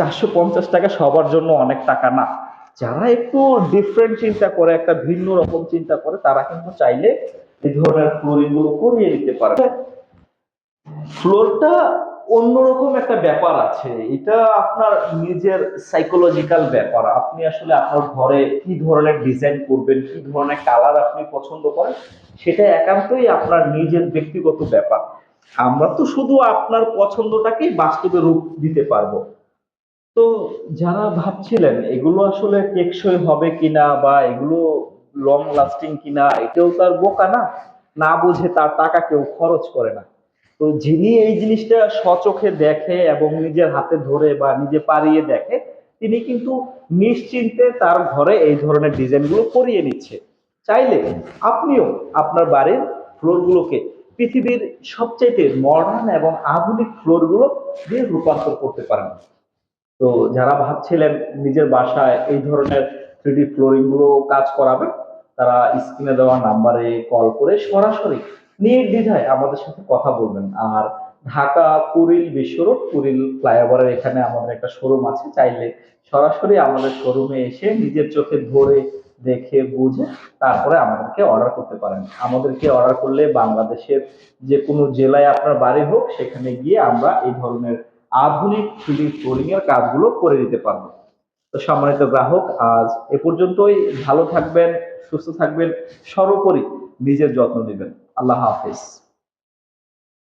চারশো পঞ্চাশ টাকা সবার জন্য অনেক টাকা না। যারা একটু ডিফারেন্ট চিন্তা করে, একটা ভিন্ন রকম চিন্তা করে, তারা কিন্তু চাইলে এই ধরনের ফ্লোরিংগুলো করিয়ে নিতে পারে। ফ্লোরটা অন্যরকম একটা ব্যাপার আছে। এটা আপনার নিজের সাইকোলজিক্যাল ব্যাপার। আপনি আসলে আপনার ঘরে কি ধরনের ডিজাইন করবেন, কি ধরনের কালার আপনি পছন্দ করেন, সেটা একান্তই আপনার নিজের ব্যক্তিগত ব্যাপার। আমরা তো শুধু আপনার পছন্দটাকেই বাস্তবে রূপ দিতে পারব। তো যারা ভাবছিলেন, এগুলো আসলে টেকসই হবে কিনা বা এগুলো লং লাস্টিং কিনা, এটাও তার বোকা না। না বুঝে তার টাকা কেউ খরচ করে না। তো যিনি এই জিনিসটা সচোখে দেখে এবং নিজের হাতে ধরে বা নিজে পারিয়ে দেখে, তিনি কিন্তু নিশ্চিন্তে তার ঘরে এই ধরনের ডিজাইনগুলো করিয়ে নিচ্ছে। চাইলে আপনিও আপনার বাড়ির ফ্লোরগুলোকে পৃথিবীর সবচাইতে মডার্ন এবং আধুনিক ফ্লোরগুলো দিয়ে রূপান্তর করতে পারেন। তো যারা ভাবছিলেন নিজের বাসায় এই ধরনের থ্রিডি ফ্লোরিংগুলো কাজ করাবেন তারা স্ক্রিনে দেওয়া নাম্বারে কল করে সরাসরি নির্দ্বিধায় আমাদের সাথে কথা বলবেন। আর ঢাকা কুড়িল বিশ্ব রোড কুড়িল ফ্লাইওভারের এখানে আমাদের একটা শোরুম আছে। চাইলে সরাসরি আমাদের শোরুমে এসে নিজের চোখে ধরে দেখে, বুঝে তারপরে আমাদেরকে অর্ডার করতে পারেন। আমাদেরকে অর্ডার করলে বাংলাদেশের যে কোনো জেলায় আপনার বাড়ি হোক, সেখানে গিয়ে আমরা এই ধরনের আধুনিক থ্রিডি ফ্লোরিং এর কাজগুলো করে দিতে পারব। তো সম্মানিত গ্রাহক, আজ এ পর্যন্তই। ভালো থাকবেন, সুস্থ থাকবেন। সর্বোপরি নিজের যত্ন নেবেন। আল্লাহ হাফেজ।